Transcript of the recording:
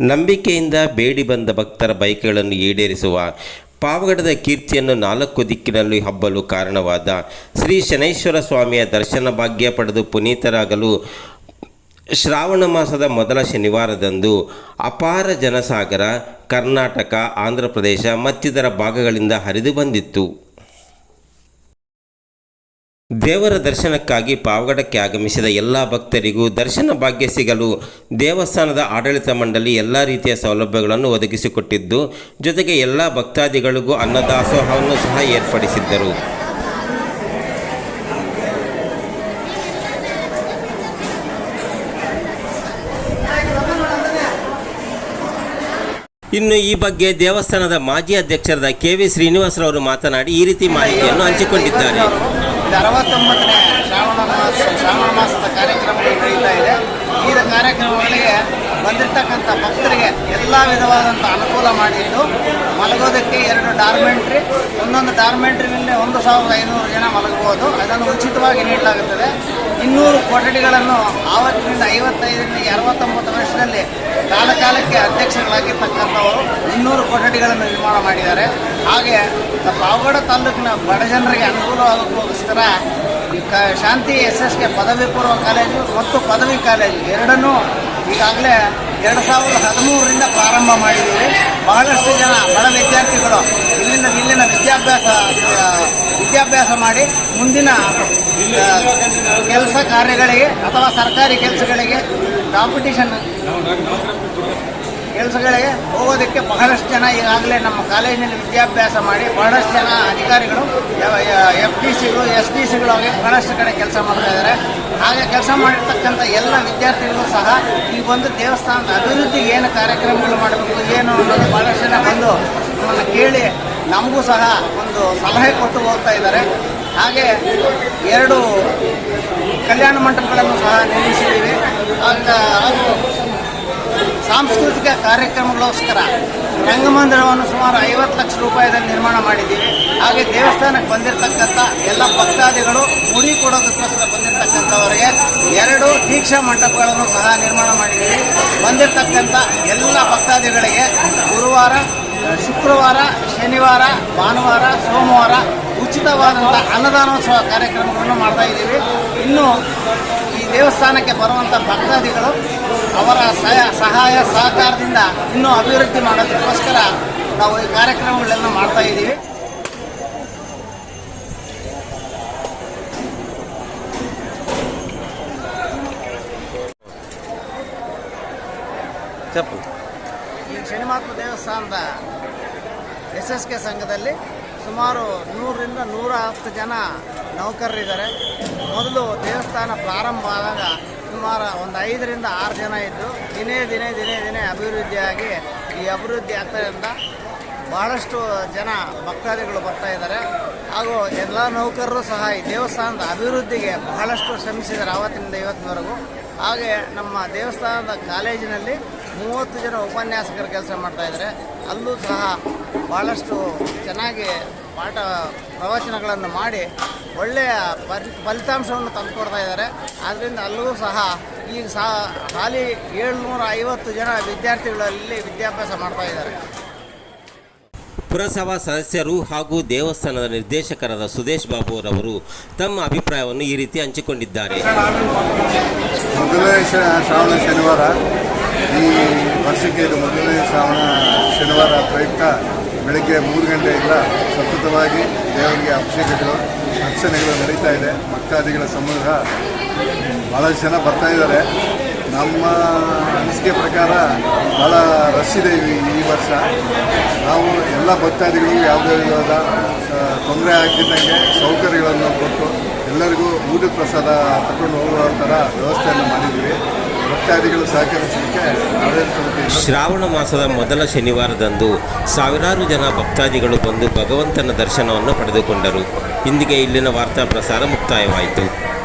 ನಂಬಿಕೆಯಿಂದ ಬೇಡಿ ಬಂದ ಭಕ್ತರ ಬೈಕ್ಗಳನ್ನು ಈಡೇರಿಸುವ ಪಾವಗಡದ ಕೀರ್ತಿಯನ್ನು ನಾಲ್ಕು ದಿಕ್ಕಿನಲ್ಲಿ ಹಬ್ಬಲು ಕಾರಣವಾದ ಶ್ರೀ ಶನೈಶ್ವರ ಸ್ವಾಮಿಯ ದರ್ಶನ ಭಾಗ್ಯ ಪಡೆದು ಪುನೀತರಾಗಲು ಶ್ರಾವಣ ಮಾಸದ ಮೊದಲ ಶನಿವಾರದಂದು ಅಪಾರ ಜನಸಾಗರ, ಕರ್ನಾಟಕ, ಆಂಧ್ರ ಪ್ರದೇಶ ಮತ್ತಿತರ ಭಾಗಗಳಿಂದ ಹರಿದು ಬಂದಿತ್ತು. ದೇವರ ದರ್ಶನಕ್ಕಾಗಿ ಪಾವಗಡಕ್ಕೆ ಆಗಮಿಸಿದ ಎಲ್ಲ ಭಕ್ತರಿಗೂ ದರ್ಶನ ಭಾಗ್ಯ ಸಿಗಲು ದೇವಸ್ಥಾನದ ಆಡಳಿತ ಮಂಡಳಿ ಎಲ್ಲ ರೀತಿಯ ಸೌಲಭ್ಯಗಳನ್ನು ಒದಗಿಸಿಕೊಟ್ಟಿದ್ದು, ಜೊತೆಗೆ ಎಲ್ಲ ಭಕ್ತಾದಿಗಳಿಗೂ ಅನ್ನದಾಸೋಹವನ್ನು ಸಹ ಏರ್ಪಡಿಸಿದ್ದರು. ಇನ್ನು ಈ ಬಗ್ಗೆ ದೇವಸ್ಥಾನದ ಮಾಜಿ ಅಧ್ಯಕ್ಷರಾದ ಕೆ ವಿ ಶ್ರೀನಿವಾಸರವರು ಮಾತನಾಡಿ ಈ ರೀತಿ ಮಾಹಿತಿಯನ್ನು ಹಂಚಿಕೊಂಡಿದ್ದಾರೆ. ಇದು ಅರವತ್ತೊಂಬತ್ತನೇ ಶ್ರಾವಣ ಮಾಸ, ಶ್ರಾವಣ ಮಾಸದ ಕಾರ್ಯಕ್ರಮಗಳು ನಡೀತಾ ಇದೆ. ಈ ಕಾರ್ಯಕ್ರಮಗಳಿಗೆ ಬಂದಿರತಕ್ಕಂಥ ಭಕ್ತರಿಗೆ ಎಲ್ಲ ವಿಧವಾದಂಥ ಅನುಕೂಲ ಮಾಡಿದ್ದು. ಮಲಗೋದಕ್ಕೆ ಎರಡು ಡಾರ್ಮೆಂಟ್ರಿ, ಒಂದೊಂದು ಡಾರ್ಮೆಂಟ್ರಿನಲ್ಲಿ ಒಂದು ಸಾವಿರದ ಐನೂರು ಜನ ಮಲಗಬಹುದು. ಅದನ್ನು ಉಚಿತವಾಗಿ ನೀಡಲಾಗುತ್ತದೆ. ಇನ್ನೂರು ಕೊಠಡಿಗಳನ್ನು ಆವತ್ತಿನಿಂದ ಐವತ್ತೈದರಿಂದ ಅರವತ್ತೊಂಬತ್ತು ವರ್ಷದಲ್ಲಿ ಕಾಲ ಕಾಲಕ್ಕೆ ಅಧ್ಯಕ್ಷಗಳಾಗಿರ್ತಕ್ಕಂಥವರು ಇನ್ನೂರು ಕೊಠಡಿಗಳನ್ನು ನಿರ್ಮಾಣ ಮಾಡಿದ್ದಾರೆ. ಹಾಗೆ ಪಾವಗಡ ತಾಲೂಕಿನ ಬಡ ಜನರಿಗೆ ಅನುಕೂಲವಾಗೋಕ್ಕೋಸ್ಕರ ಈ ಕ ಶಾಂತಿ ಎಸ್ ಎಸ್ ಕೆ ಪದವಿ ಪೂರ್ವ ಕಾಲೇಜು ಮತ್ತು ಪದವಿ ಕಾಲೇಜು ಎರಡನ್ನೂ ಈಗಾಗಲೇ ಎರಡು ಸಾವಿರದ ಹದಿಮೂರರಿಂದ ಪ್ರಾರಂಭ ಮಾಡಿದ್ದೀವಿ. ಬಹಳಷ್ಟು ಜನ ಬಡ ವಿದ್ಯಾರ್ಥಿಗಳು ಇಲ್ಲಿಂದ ಇಲ್ಲಿನ ವಿದ್ಯಾಭ್ಯಾಸ ವಿದ್ಯಾಭ್ಯಾಸ ಮಾಡಿ ಮುಂದಿನ ಕೆಲಸ ಕಾರ್ಯಗಳಿಗೆ ಅಥವಾ ಸರ್ಕಾರಿ ಕೆಲಸಗಳಿಗೆ ಕಾಂಪಿಟಿಷನ್ ಕೆಲಸಗಳಿಗೆ ಹೋಗೋದಕ್ಕೆ ಬಹಳಷ್ಟು ಜನ ಈಗಾಗಲೇ ನಮ್ಮ ಕಾಲೇಜಿನಲ್ಲಿ ವಿದ್ಯಾಭ್ಯಾಸ ಮಾಡಿ ಬಹಳಷ್ಟು ಜನ ಅಧಿಕಾರಿಗಳು ಎಫ್ ಡಿ ಸಿಗಳು ಎಸ್ ಡಿ ಸಿಗಳು ಹಾಗೆ ಬಹಳಷ್ಟು ಕಡೆ ಕೆಲಸ ಮಾಡ್ತಾ ಇದ್ದಾರೆ. ಹಾಗೆ ಕೆಲಸ ಮಾಡಿರ್ತಕ್ಕಂಥ ಎಲ್ಲ ವಿದ್ಯಾರ್ಥಿಗಳು ಸಹ ಈ ಒಂದು ದೇವಸ್ಥಾನದ ಅಭಿವೃದ್ಧಿ ಏನು ಕಾರ್ಯಕ್ರಮಗಳು ಮಾಡಬೇಕು, ಏನು ಅನ್ನೋದು ಬಹಳಷ್ಟು ಜನ ಬಂದು ನಮ್ಮನ್ನು ಕೇಳಿ ನಮಗೂ ಸಹ ಒಂದು ಸಲಹೆ ಕೊಟ್ಟು ಹೋಗ್ತಾ ಇದ್ದಾರೆ. ಹಾಗೆ ಎರಡು ಕಲ್ಯಾಣ ಮಂಟಪಗಳನ್ನು ಸಹ ನಿರ್ಮಿಸಿದ್ದೀವಿ. ಅಂತ ಸಾಂಸ್ಕೃತಿಕ ಕಾರ್ಯಕ್ರಮಗಳೋಸ್ಕರ ರಂಗಮಂದಿರವನ್ನು ಸುಮಾರು ಐವತ್ತು ಲಕ್ಷ ರೂಪಾಯಿದಲ್ಲಿ ನಿರ್ಮಾಣ ಮಾಡಿದ್ದೀವಿ. ಹಾಗೆ ದೇವಸ್ಥಾನಕ್ಕೆ ಬಂದಿರತಕ್ಕಂಥ ಎಲ್ಲ ಭಕ್ತಾದಿಗಳು ಮುಡಿ ಕೊಡೋದಕ್ಕೋಸ್ಕರ ಬಂದಿರತಕ್ಕಂಥವರಿಗೆ ಎರಡು ದೀಕ್ಷಾ ಮಂಟಪಗಳನ್ನು ಸಹ ನಿರ್ಮಾಣ ಮಾಡಿದ್ದೀವಿ. ಬಂದಿರತಕ್ಕಂಥ ಎಲ್ಲ ಭಕ್ತಾದಿಗಳಿಗೆ ಗುರುವಾರ, ಶುಕ್ರವಾರ, ಶನಿವಾರ, ಭಾನುವಾರ, ಸೋಮವಾರ ಉಚಿತವಾದಂಥ ಅನ್ನದಾನೋತ್ಸವ ಕಾರ್ಯಕ್ರಮಗಳನ್ನು ಮಾಡ್ತಾ ಇದ್ದೀವಿ. ಇನ್ನು ದೇವಸ್ಥಾನಕ್ಕೆ ಬರುವಂಥ ಭಕ್ತಾದಿಗಳು ಅವರ ಸಹಾಯ ಸಹಾಯ ಸಹಕಾರದಿಂದ ಇನ್ನೂ ಅಭಿವೃದ್ಧಿ ಮಾಡೋದಕ್ಕೋಸ್ಕರ ನಾವು ಈ ಕಾರ್ಯಕ್ರಮಗಳನ್ನು ಮಾಡ್ತಾ ಇದ್ದೀವಿ. ಈ ಶನಿಮಾತ್ಮ ದೇವಸ್ಥಾನದ ಎಸ್ ಎಸ್ ಕೆ ಸಂಘದಲ್ಲಿ ಸುಮಾರು ನೂರರಿಂದ ನೂರ ಹತ್ತು ಜನ ನೌಕರರಿದ್ದಾರೆ. ಮೊದಲು ದೇವಸ್ಥಾನ ಪ್ರಾರಂಭ ಆದಾಗ ಸುಮಾರು ಒಂದು ಐದರಿಂದ ಆರು ಜನ ಇದ್ದು ದಿನೇ ದಿನೇ ದಿನೇ ದಿನೇ ಅಭಿವೃದ್ಧಿಯಾಗಿ ಈ ಅಭಿವೃದ್ಧಿ ಆಗ್ತಾರಿಂದ ಭಾಳಷ್ಟು ಜನ ಭಕ್ತಾದಿಗಳು ಬರ್ತಾ ಇದ್ದಾರೆ. ಹಾಗೂ ಎಲ್ಲ ನೌಕರರು ಸಹ ಈ ದೇವಸ್ಥಾನದ ಅಭಿವೃದ್ಧಿಗೆ ಬಹಳಷ್ಟು ಶ್ರಮಿಸಿದ್ದಾರೆ ಆವತ್ತಿನಿಂದ ಇವತ್ತಿನವರೆಗೂ. ಹಾಗೆ ನಮ್ಮ ದೇವಸ್ಥಾನದ ಕಾಲೇಜಿನಲ್ಲಿ ಮೂವತ್ತು ಜನ ಉಪನ್ಯಾಸಕರು ಕೆಲಸ ಮಾಡ್ತಾ ಇದ್ದಾರೆ. ಅಲ್ಲೂ ಸಹ ಭಾಳಷ್ಟು ಚೆನ್ನಾಗಿ ಪಾಠ ಪ್ರವಚನಗಳನ್ನು ಮಾಡಿ ಒಳ್ಳೆಯ ಫಲಿ ಫಲಿತಾಂಶವನ್ನು ತಂದುಕೊಡ್ತಾ ಇದ್ದಾರೆ. ಆದ್ದರಿಂದ ಅಲ್ಲೂ ಸಹ ಈಗ ಸಹ ಹಾಲಿ ಏಳ್ನೂರ ಐವತ್ತು ಜನ ವಿದ್ಯಾರ್ಥಿಗಳಲ್ಲಿ ವಿದ್ಯಾಭ್ಯಾಸ ಮಾಡ್ತಾ ಇದ್ದಾರೆ. ಪುರಸಭಾ ಸದಸ್ಯರು ಹಾಗೂ ದೇವಸ್ಥಾನದ ನಿರ್ದೇಶಕರಾದ ಸುದೇಶ್ ಬಾಬು ಅವರವರು ತಮ್ಮ ಅಭಿಪ್ರಾಯವನ್ನು ಈ ರೀತಿ ಹಂಚಿಕೊಂಡಿದ್ದಾರೆ. ಮೊದಲನೇ ಶ್ರಾವಣ ಶನಿವಾರ ಈ ವರ್ಷಕ್ಕೆ ಇದು ಮೊದಲನೇ ಶ್ರಾವಣ ಶನಿವಾರ ಪ್ರಯುಕ್ತ ಬೆಳಗ್ಗೆ ಮೂರು ಗಂಟೆಯಿಂದ ಸತತವಾಗಿ ದೇವರಿಗೆ ಅಭಿಷೇಕಗಳು, ಅರ್ಚನೆಗಳು ನಡೀತಾ ಇದೆ. ಭಕ್ತಾದಿಗಳ ಸಮೂಹ ಭಾಳಷ್ಟು ಜನ ಬರ್ತಾ ಇದ್ದಾರೆ. ನಮ್ಮ ಅನಿಸಿಕೆ ಪ್ರಕಾರ ಭಾಳ ರಶ್ ಇದೆ ಈ- ವರ್ಷ. ನಾವು ಎಲ್ಲ ಭಕ್ತಾದಿಗಳಿಗೂ ಯಾವುದೇ ವಿಧವಾದ ತೊಂದರೆ ಆಗಿದ್ದಂಗೆ ಸೌಕರ್ಯಗಳನ್ನು ಕೊಟ್ಟು ಎಲ್ಲರಿಗೂ ಊಟದ ಪ್ರಸಾದ ತಗೊಂಡು ಹೋಗುವ ಥರ ವ್ಯವಸ್ಥೆಯನ್ನು ಮಾಡಿದ್ದೀವಿ. ಶ್ರಾವಣ ಮಾಸದ ಮೊದಲ ಶನಿವಾರದಂದು ಸಾವಿರಾರು ಜನ ಭಕ್ತಾದಿಗಳು ಬಂದು ಭಗವಂತನ ದರ್ಶನವನ್ನು ಪಡೆದುಕೊಂಡರು. ಇಂದಿಗೆ ಇಲ್ಲಿನ ವಾರ್ತಾ ಪ್ರಸಾರ ಮುಕ್ತಾಯವಾಯಿತು.